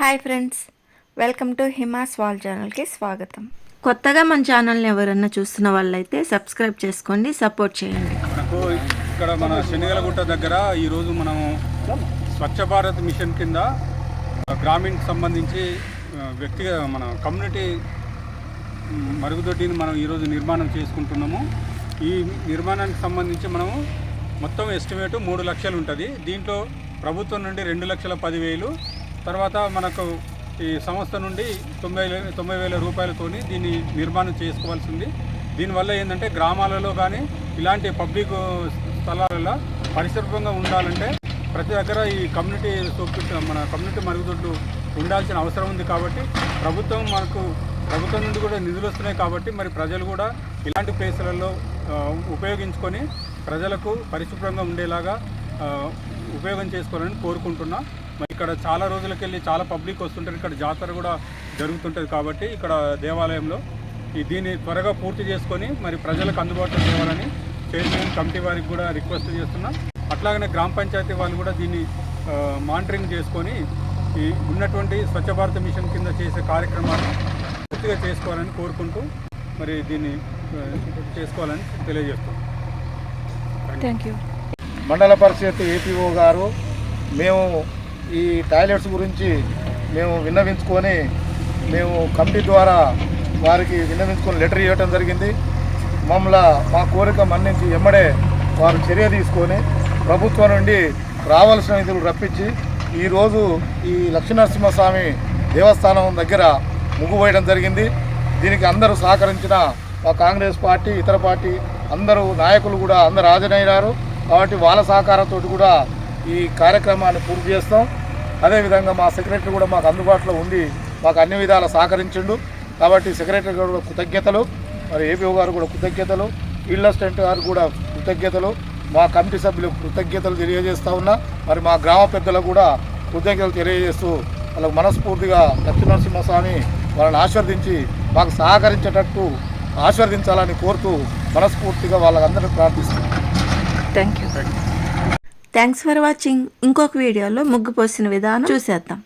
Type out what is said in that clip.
Hi friends welcome to హిమాస్ వాల్ ఛానల్కి స్వాగతం. కొత్తగా మన ఛానల్ని ఎవరన్నా చూస్తున్న వాళ్ళైతే సబ్స్క్రైబ్ చేసుకోండి సపోర్ట్ చేయండి. మనకు ఇక్కడ మన శనిగలగుట్ట దగ్గర ఈరోజు మనము స్వచ్ఛ భారత్ మిషన్ కింద గ్రామీణకి సంబంధించి వ్యక్తిగత మన కమ్యూనిటీ మరుగుదొడ్డిని మనం ఈరోజు నిర్మాణం చేసుకుంటున్నాము. ఈ నిర్మాణానికి సంబంధించి మనము మొత్తం ఎస్టిమేట్ మూడు లక్షలు ఉంటుంది. దీంట్లో ప్రభుత్వం నుండి రెండు లక్షల పదివేలు తర్వాత మనకు ఈ సంస్థ నుండి తొంభై తొంభై వేల రూపాయలతోని దీన్ని నిర్మాణం చేసుకోవాల్సింది. దీనివల్ల ఏంటంటే గ్రామాలలో కానీ ఇలాంటి పబ్లిక్ స్థలాలలో పరిశుభ్రంగా ఉండాలంటే ప్రతి దగ్గర ఈ కమ్యూనిటీ సోపు మన కమ్యూనిటీ మరుగుదొడ్లు ఉండాల్సిన అవసరం ఉంది కాబట్టి ప్రభుత్వం మనకు ప్రభుత్వం నుండి కూడా నిధులు వస్తున్నాయి కాబట్టి మరి ప్రజలు కూడా ఇలాంటి ప్లేసులలో ఉపయోగించుకొని ప్రజలకు పరిశుభ్రంగా ఉండేలాగా ఉపయోగం చేసుకోవాలని కోరుకుంటున్నా. మరి ఇక్కడ చాలా రోజులకెళ్ళి చాలా పబ్లిక్ వస్తుంటారు. ఇక్కడ జాతర కూడా జరుగుతుంటుంది కాబట్టి ఇక్కడ దేవాలయంలో. ఈ దీన్ని త్వరగా పూర్తి చేసుకొని మరి ప్రజలకు అందుబాటులో తేవాలని చైర్మన్ కమిటీ వారికి కూడా రిక్వెస్ట్ చేస్తున్నా. అట్లాగనే గ్రామ పంచాయతీ వాళ్ళు కూడా దీన్ని మానిటరింగ్ చేసుకొని ఈ ఉన్నటువంటి స్వచ్ఛ భారత్ మిషన్ కింద చేసే కార్యక్రమాన్ని పూర్తిగా చేసుకోవాలని కోరుకుంటూ మరి దీన్ని చేసుకోవాలని తెలియజేస్తున్నాం థ్యాంక్ యూ మండల పరిషత్ ఏపీఓ గారు మేము ఈ టాయిలెట్స్ గురించి మేము విన్నవించుకొని మేము కమిటీ ద్వారా వారికి విన్నవించుకొని లెటర్ ఇవ్వటం జరిగింది. మమ్మల్ని మా కోరిక మన్నించి ఎమ్మడే వారు చర్య తీసుకొని ప్రభుత్వం నుండి రావాల్సిన నిధులు రప్పించి ఈరోజు ఈ లక్ష్మీనరసింహస్వామి దేవస్థానం దగ్గర ముగ్గుపోయడం జరిగింది. దీనికి అందరూ సహకరించిన మా కాంగ్రెస్ పార్టీ ఇతర పార్టీ అందరూ నాయకులు కూడా అందరు హాజరయ్యారు కాబట్టి వాళ్ళ సహకారంతో కూడా ఈ కార్యక్రమాన్ని పూర్తి చేస్తాం. అదేవిధంగా మా సెక్రటరీ కూడా మాకు అందుబాటులో ఉండి మాకు అన్ని విధాలు సహకరించిండు. కాబట్టి సెక్రటరీ గారు కూడా కృతజ్ఞతలు. మరి ఏపీఓ గారు కూడా కృతజ్ఞతలు. ఫీల్డ్ అసిస్టెంట్ గారు కూడా కృతజ్ఞతలు. మా కమిటీ సభ్యులకు కృతజ్ఞతలు తెలియజేస్తా ఉన్నా. మరి మా గ్రామ పెద్దలకు కూడా కృతజ్ఞతలు తెలియజేస్తూ వాళ్ళకు మనస్ఫూర్తిగా లక్ష్మీనరసింహస్వామి వాళ్ళని ఆశీర్వదించి మాకు సహకరించేటట్టు ఆశీర్వదించాలని కోరుతూ మనస్ఫూర్తిగా వాళ్ళందరినీ ప్రార్థిస్తున్నాను thank you thanks for watching ఇంకొక వీడియోలో ముగ్గు పోసిన విధానం చూసేద్దాం.